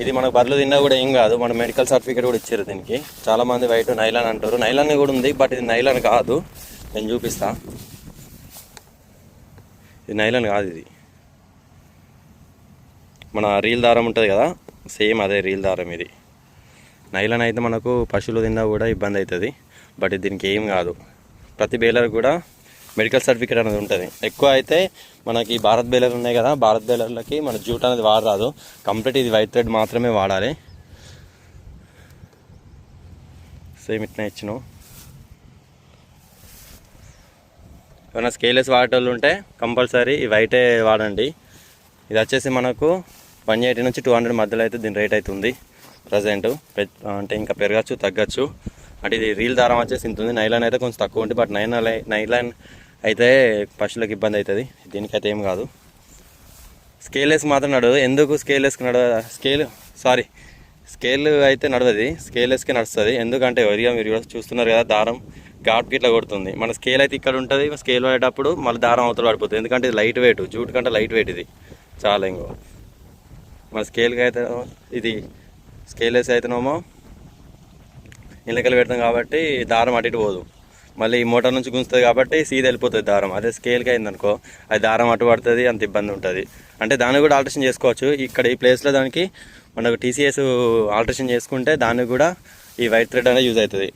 ఇది మనకు బర్రెలు తిన్నా కూడా ఏం కాదు. మన మెడికల్ సర్టిఫికేట్ కూడా ఇచ్చారు దీనికి. చాలా మంది వైట్ నైలాన్ అంటారు. నైలాన్ కూడా ఉంది బట్ ఇది నైలాన్ కాదు. నేను చూపిస్తా. ఇది నైలాన్ కాదు ఇది. మన రీల్ దారం ఉంటుంది కదా? సేమ్ అదే రీల్ దారం ఇది. నైలాన్ అయితే మనకు పశువులు తిన్నా కూడా ఇబ్బంది అవుతుంది బట్ దీనికి ఏం కాదు. ప్రతి బేలర్ కూడా మెడికల్ సర్టిఫికేట్ అనేది ఉంటుంది. ఎక్కువ అయితే మనకి భారత్ బేలర్ ఉన్నాయి కదా భారత్ బేలర్లకి మన జూట్ అనేది వాడరాదు. కంప్లీట్ ఇది వైట్ థ్రెడ్ మాత్రమే వాడాలి. సేమ్ ఇట్లా ఇచ్చినావు ఏమైనా స్కేలెస్ వాడేటోళ్ళు ఉంటే కంపల్సరీ ఈ వైటే వాడండి. ఇది వచ్చేసి మనకు వన్ ఎయిటీ నుంచి టూ హండ్రెడ్ మధ్యలో అయితే దీని రేట్ అవుతుంది ప్రజెంట్. అంటే ఇంకా పెరగచ్చు తగ్గచ్చు. అంటే ఇది రీల్ దారం వచ్చేసి ఇంత ఉంది. నైలాన్ అయితే కొంచెం తక్కువ ఉంటుంది బట్ నైన్ నైలాన్ అయితే పశువులకు ఇబ్బంది అవుతుంది. దీనికైతే ఏం కాదు. స్కేలెస్ మాత్రం నడవదు. ఎందుకు స్కేలెస్కి నడవ స్కేల్ సారీ స్కేల్ అయితే నడవది. స్కేలెస్కి నడుస్తుంది. ఎందుకంటే వరిగా మీరు కూడా చూస్తున్నారు కదా దారం ఘాట్ ఇట్లా కొడుతుంది. మన స్కేల్ అయితే ఇక్కడ ఉంటుంది. స్కేల్ పడేటప్పుడు మళ్ళీ దారం అవతల పడిపోతుంది. ఎందుకంటే ఇది లైట్ వెయిట్. జూట్ కంటే లైట్ వెయిట్ ఇది. చాలా ఇంకో. మన స్కేల్కి అయితే ఇది స్కేలెస్ అయితేనేమో ఇళ్ళకెళ్ళి పెడతాం కాబట్టి దారం అటు ఇటు పోదు. మళ్ళీ ఈ మోటార్ నుంచి గుంజుతుంది కాబట్టి సీదా వెళ్ళిపోతుంది దారం. అదే స్కేల్కి అయిందనుకో అది దారం అటు పడుతుంది అంత ఇబ్బంది ఉంటుంది. అంటే దాన్ని కూడా ఆల్టరేషన్ చేసుకోవచ్చు. ఇక్కడ ఈ ప్లేస్లో దానికి మనకు టీసీఎస్ ఆల్టరేషన్ చేసుకుంటే దానికి కూడా ఈ వైట్ థ్రెడ్ అనేది యూజ్ అవుతుంది.